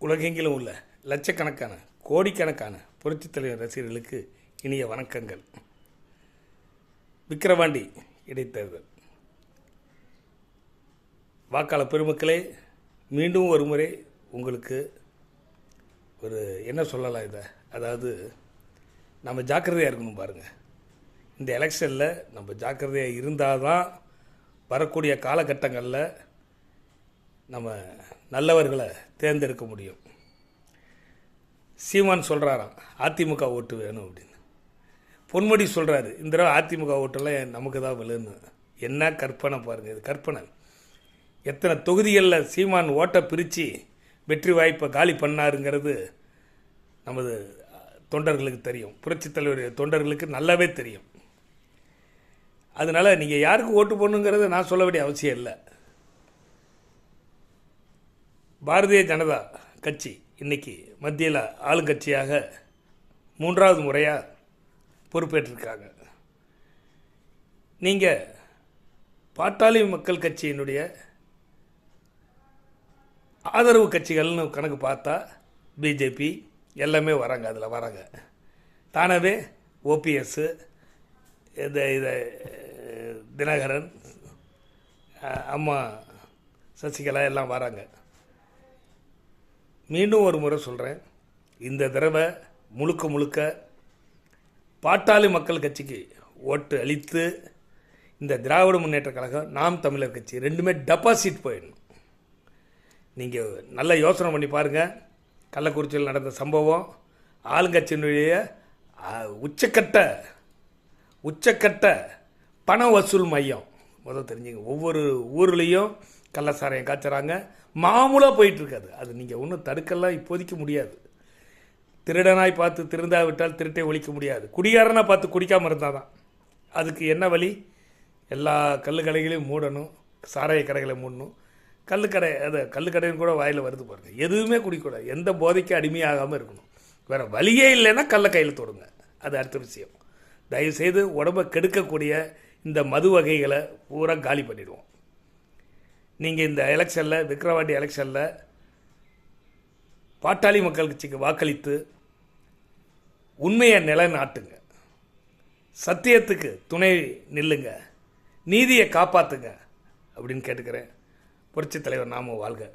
உலகெங்கிலும் உள்ள லட்சக்கணக்கான கோடிக்கணக்கான புரட்சித் தலைவர் ரசிகர்களுக்கு இனிய வணக்கங்கள். விக்கிரவாண்டி இடைத்தேர்தல். வாக்காளர் பெருமக்களே மீண்டும் ஒரு முறை உங்களுக்கு ஒரு என்ன சொல்லலாம் இதை? அதாவது நம்ம ஜாக்கிரதையாக இருக்கணும் பாருங்கள் இந்த எலெக்ஷனில் நம்ம ஜாக்கிரதையாக இருந்தால் தான் வரக்கூடிய காலகட்டங்களில் நம்ம நல்லவர்களை தேர்ந்தெடுக்க முடியும். சீமான் சொல்கிறாராம் அதிமுக ஓட்டு வேணும் அப்படின்னு. பொன்முடி சொல்கிறாரு இந்த தடவை அதிமுக ஓட்டெல்லாம் நமக்கு தான் விழுன்னு. என்ன கற்பனை பாருங்கள் இது கற்பனை. எத்தனை தொகுதிகளில் சீமான் ஓட்டை பிரித்து வெற்றி வாய்ப்பை காலி பண்ணாருங்கிறது நமது தொண்டர்களுக்கு தெரியும். புரட்சித் தலைவருடைய தொண்டர்களுக்கு நல்லாவே தெரியும். அதனால் நீங்கள் யாருக்கு ஓட்டு போடணுங்கிறத நான் சொல்ல வேண்டிய அவசியம் இல்லை. பாரதிய ஜனதா கட்சி இன்னைக்கு மத்தியில் ஆளுங்கட்சியாக மூன்றாவது முறையாக பொறுப்பேற்றிருக்காங்க. நீங்கள் பாட்டாளி மக்கள் கட்சியினுடைய ஆதரவு கட்சிகள்னு கணக்கு பார்த்தா பிஜேபி எல்லாமே வராங்க அதில் வராங்க. தானாகவே ஓபிஎஸ்ஸு இந்த இதை தினகரன் அம்மா சசிகலா எல்லாம் வராங்க. மீண்டும் ஒரு முறை சொல்கிறேன் இந்த தடவை முழுக்க முழுக்க பாட்டாளி மக்கள் கட்சிக்கு ஓட்டு அளித்து இந்த திராவிட முன்னேற்ற கழகம் நாம் தமிழர் கட்சி ரெண்டுமே டெபாசிட் போயிடணும். நீங்கள் நல்லா யோசனை பண்ணி பாருங்கள் கள்ளக்குறிச்சியில் நடந்த சம்பவம் ஆளுங்கட்சியினுடைய உச்சக்கட்ட உச்சக்கட்ட பண வசூல் மையம். முதல் தெரிஞ்சுங்க. ஒவ்வொரு ஊர்லேயும் கள்ளசாராயம் காய்ச்சறாங்க. மாமூலாக போயிட்டுருக்காது. அது நீங்கள் ஒன்றும் தடுக்கலாம் இப்போதைக்கு முடியாது. திருடனாய் பார்த்து திருந்தா விட்டால் திருட்டை ஒழிக்க முடியாது. குடிகாரனாக பார்த்து குடிக்காமல் இருந்தால் தான் அதுக்கு என்ன வழி? எல்லா கல்லுக்கடைகளையும் மூடணும். சாராய கடைகளை மூடணும். கல்லுக்கடை அது கல்லுக்கடைன்னு கூட வாயில் வருது பாருங்கள் எதுவுமே குடிக்கூடாது. எந்த போதைக்கு அடிமையாகாமல் இருக்கணும். வேறு வழியே இல்லைன்னா கல்லை கையில் தொடுங்க. அது அடுத்த விஷயம். தயவுசெய்து உடம்பை கெடுக்கக்கூடிய இந்த மது வகைகளை பூரா காலி பண்ணிடுவோம். நீங்கள் இந்த எலெக்ஷனில் விக்ரவாண்டி எலெக்ஷனில் பாட்டாளி மக்கள் கட்சிக்கு வாக்களித்து உண்மையை நிலைநாட்டுங்க. சத்தியத்துக்கு துணை நில்லுங்க. நீதியை காப்பாற்றுங்க அப்படின்னு கேட்டுக்கிறேன். புரட்சித் தலைவர் நாமும் வாழ்க.